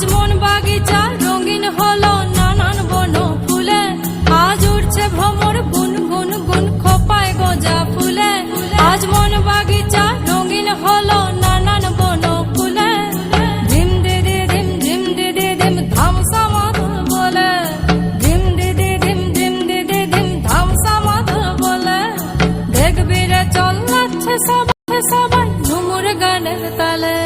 আজ মন বাগিচা, রঙিন হলো নানান বন ফুলে। আজ উড়ছে ভ্রমর গুন গুন গুন খোপায় গজা ফুলে। আজ মন বাগিচা, রঙিন হলো নানান বন ফুলে। ধিম দিদি ধিম ধিম দিদি ধিম ধামসা মাধুর বলে। ধিম দিদি ধিম ধিম দিদি ধিম ধামসা মাধুর বলে। দেখবি রে চল যাচ্ছে সবাই সবাই ঝুমুর গানের তালে।